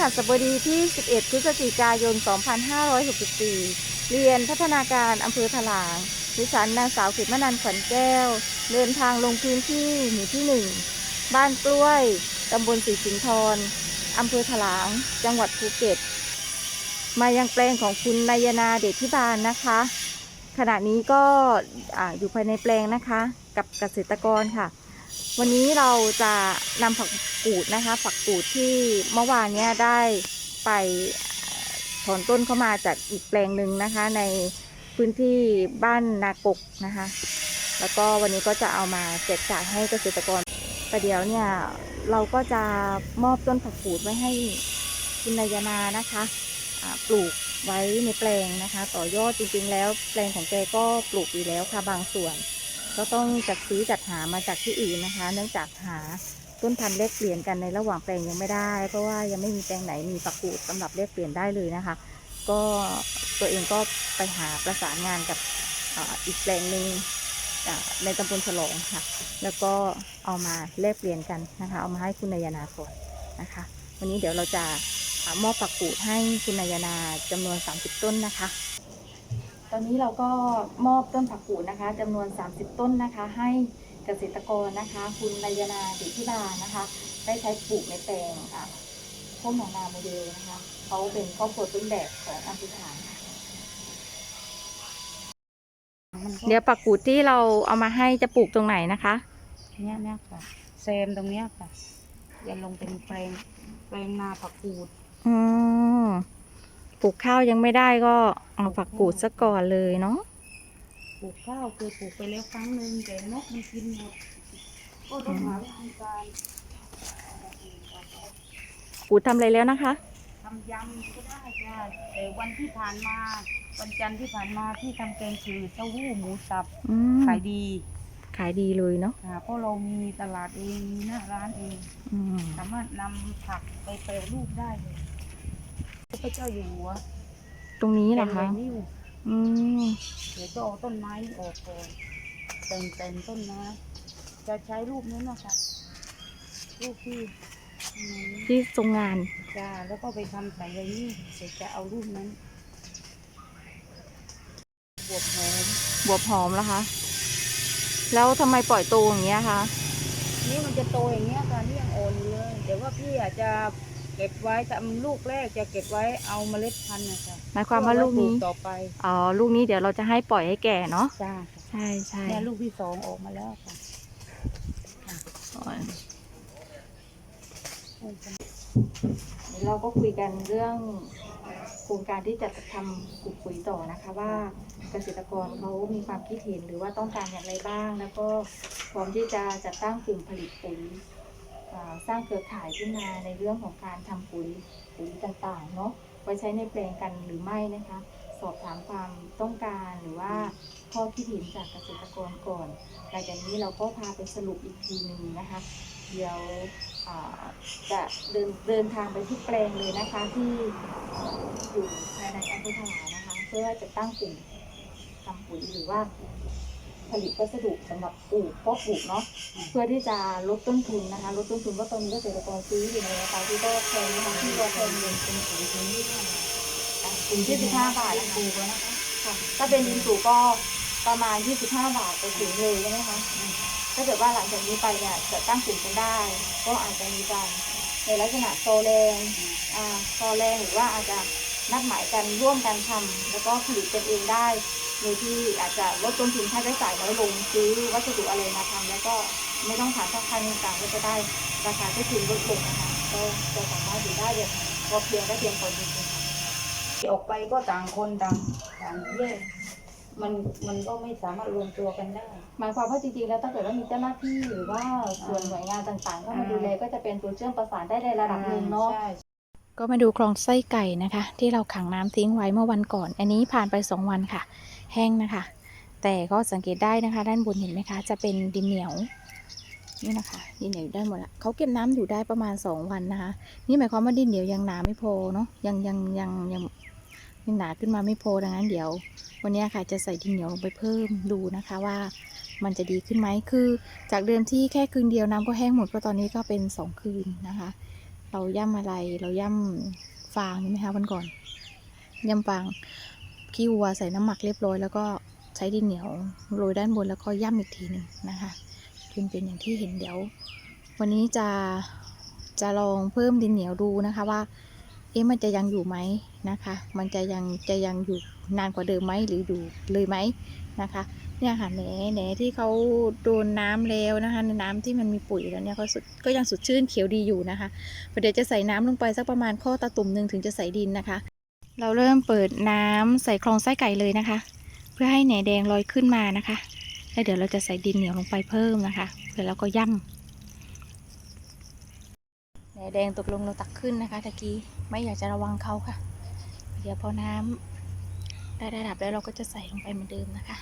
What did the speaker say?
หัสบดีที่ 11 พฤศจิกายน 2564 เรียนพัฒนาการอำเภอถลางดิฉันนางสาวขิดมนันขวัญแก้ว เดินทางลงพื้นที่หมู่ที่ 1 บ้านกล้วย ตำบลสีสิงห์ทรอำเภอถลาง จังหวัดภูเก็ต มายังแปลงของคุณนายนาเดชพิบาลนะคะ ขณะนี้ก็ออยู่ภายในแปลงนะคะ กับเกษตรกรค่ะ วันนี้เราจะนำผักกูดนะคะ ผักกูดที่เมื่อวานเนี้ยได้ไปถอนต้นเข้ามาจากอีกแปลงหนึ่งนะคะ ในพื้นที่บ้านนากกนะคะ แล้วก็วันนี้ก็จะเอามาแจกจ่ายให้เกษตรกรประเดี๋ยวเนี่ยเราก็จะมอบต้นผักกูดไว้ให้คุณนายนานะคะปลูกไว้ในแปลงนะคะ ต่อยอดจริงๆแล้วแปลงของแกก็ปลูกอยู่แล้วค่ะบางส่วน ก็ต้องจัดซื้อจัดหามาจากที่อื่นนะคะ เนื่องจากหาต้นพันธุ์แลกเปลี่ยนกันในระหว่างแปลงยังไม่ได้ เพราะว่ายังไม่มีแปลงไหนมีฝักกูดสำหรับแลกเปลี่ยนได้เลยนะคะ ก็ตัวเองก็ไปหาประสานงานกับอ,อีกแปลงหนึ่งในตำบลฉลองค่ะ แล้วก็เอามาแลกเปลี่ยนกันนะคะ เอามาให้คุณนายนาก่อนนะคะ วันนี้เดี๋ยวเราจะมอบฝักกูดให้คุณนายนาจำนวน 30 ต้นนะคะ ตอนนี้เราก็มอบต้นผักกูดนะคะจำนวน 30 ต้นนะคะ ให้เกษตรกรนะคะ คุณนายนาดิพิบานะคะ ได้ใช้ปลูกในแปลงอะพวกหนองนาโมเดลนะคะเขาเป็นครอบครัวต้นแบบของอัมพิธานค่ะเดี๋ยวผักกูดที่เราเอามาให้จะปลูกตรงไหนนะคะเนี่ยเนี่ยค่ะเซมตรงเนี้ยค่ะจะลงเป็นแปลงแปลงนาผักกูด อืม ปลูกข้าวยังไม่ได้ก็เอาผักกูดซะก่อนเลยเนาะปลูกข้าวเคยปลูกไปแล้วครั้งหนึ่งแต่นกมันกินหมดก็ต้องหาวิธีการกูดทำอะไรแล้วนะคะทำยำก็ได้ค่ะแต่วันที่ผ่านมาวันจันทร์ที่ผ่านมาที่ทำแกงคือเต้าหู้หมูสับอืมขายดีขายดีเลยเนาะค่ะเพราะเรามีตลาดเองมีหน้าร้านเอง อืม สามารถนำผักไปแปรรูปได้เลย พระเจ้าอยู่หัวตรงนี้เหรอเป็คะนไวนิลอืม เดี๋ยวจะเอาต้นไม้ออกก่อนแต่งแต่งต้นไม้จะใช้รูปนั้นนะคะรูปที่อืมที่ทรงงาน จะแล้วก็ไปทำใส่ไว้นี่เดี๋ยวจะเอารูปนั้นบวบหอมบวบหอมแล้วคะ แล้วทำไมปล่อยโตอย่างเงี้ยคะ นี่มันจะโตอย่างเงี้ยค่ะนี่ยังอ่อนอยู่เลยแต่ว่าพี่อาจจะเก็บไว้ทำลูกแรกจะเก็บไว้เอาเมล็ดพันธุ์นะคะหมายความว่าลูกนี้ เพื่อไปต่อไปอ๋อ ลูกนี้เดี๋ยวเราจะให้ปล่อยให้แก่เนาะ จ้าใช่ใช่เนี่ยลูกที่สองออกมาแล้วค่ะเดี๋ยวเราก็คุยกันเรื่องโครงการที่จะทำปลูกปุ๋ยต่อนะคะว่าเกษตรกรเขามีความคิดเห็นหรือว่าต้องการอย่างไรบ้าง แล้วก็พร้อมที่จะจัดตั้งกลุ่มผลิตปุ๋ยอ่า สร้างเครือข่ายขึ้นมาในเรื่องของการทำปุ๋ยปุ๋ยต่างๆเนาะไว้ใช้ในแปลงกันหรือไม่นะคะ สอบถามความต้องการหรือว่าข้อคิดเห็นจากเกษตรกรก่อนหลังจากนี้เราก็พาไปสรุปอีกทีหนึ่งนะคะ เดี๋ยวจะเดินเดินทางไปที่แปลงเลยนะคะที่อยู่ภายในอำเภอถวานะคะ เพื่อจะตั้งกลุ่มทำปุ๋ยหรือว่า ผลิตวัสดุสำหรับปลูกเพาะปลูกเนาะเพื่อที่จะลดต้นทุนนะคะ ลดต้นทุนเพราะตอนนี้เกษตรกรซื้ออยู่ในราคาที่ก็แพงนะคะที่ก็แพงเงินเป็นถุงถุงที่ถุงที่สิบห้าบาทนะคะปลูกแล้วนะคะค่ะถ้าเป็นดินสูก็ประมาณ 25 บาทต่อถุงเลยใช่ไหมคะถ้าเกิดว่าหลังจากนี้ไปเนี่ยจะตั้งกลุ่มกันได้ ก็อาจจะมีการในลักษณะโตแรงอ่าโตแรงหรือว่าอาจจะนัดหมายกันร่วมกันทำแล้วก็ผลิตกันเองได้ โดยที่อาจจะลดต้นทุนค่าใช้จ่ายน้อยลงซื้อวัสดุอะไรมาทำแล้วก็ไม่ต้องผ่านช่องทางต่างๆก็จะได้ราคาที่ถึงลดลงนะคะก็จะสามารถอยู่ได้แบบพอเพียงและเพียงพอจริงๆค่ะออกไปก็ต่างคนต่างต่างแยกมันมันก็ไม่สามารถรวมตัวกันได้ หมายความว่าจริงๆ แล้วถ้าเกิดว่ามีเจ้าหน้าที่หรือว่าส่วนหน่วยงานต่างๆ เข้ามาดูแลก็จะเป็นตัวเชื่อมประสานได้ในระดับหนึ่งเนาะใช่ก็มาดูคลองไส้ไก่นะคะ ที่เราขังน้ำทิ้งไว้เมื่อวันก่อน อันนี้ผ่านไป 2 วันค่ะ แห้งนะคะ แต่ก็สังเกตได้นะคะ ด้านบนเห็นไหมคะ จะเป็นดินเหนียวนี่นะคะดินเหนียวอยู่ด้านบนละเขาเก็บน้ำอยู่ได้ประมาณ 2 วันนะคะ นี่หมายความว่าดินเหนียวยังหนาไม่พอเนาะยังยังยังยังยังหนาขึ้นมาไม่พอดังนั้นเดี๋ยว วันนี้ค่ะจะใส่ดินเหนียวลงไปเพิ่มดูนะคะว่ามันจะดีขึ้นไหมคือ จากเดิมที่แค่คืนเดียวน้ำก็แห้งหมดก็ตอนนี้ก็เป็นสองคืนนะคะ เราย่ำอะไรเราย่ำฟางใช่ไหมคะวันก่อนย่ำฟาง ขี้วัวใส่น้ำหมักเรียบร้อยแล้วก็ใช้ดินเหนียวโรยด้านบนแล้วก็ย่ำอีกทีหนึ่งนะคะจนเป็นอย่างที่เห็นเดี๋ยว วันนี้จะจะลองเพิ่มดินเหนียวดูนะคะว่า เอ๊ะมันจะยังอยู่ไหมนะคะ มันจะยังจะยังอยู่นานกว่าเดิมไหมหรืออยู่เลยไหมนะคะเนี่ยค่ะแหนแหนที่เขาโดนน้ำแล้วนะคะในน้ำที่มันมีปุ๋ยแล้วเนี่ยก็สุดก็ยังสดชื่นเขียวดีอยู่นะคะเดี๋ยวจะใส่น้ำลงไปสักประมาณข้อตาตุ่มหนึ่งถึงจะใส่ดินนะคะ เราเริ่มเปิดน้ำใส่คลองไส้ไก่เลยนะคะ เพื่อให้แหนแดงลอยขึ้นมานะคะแล้วเดี๋ยวเราจะใส่ดินเหนียวลงไปเพิ่มนะคะแล้วเราก็ย่ำแหนแดงตกลงเราตักขึ้นนะคะตะกี้ไม่อยากจะระวังเขาค่ะ เดี๋ยวพอน้ำได้ระดับแล้วเราก็จะใส่ลงไปเหมือนเดิมนะคะ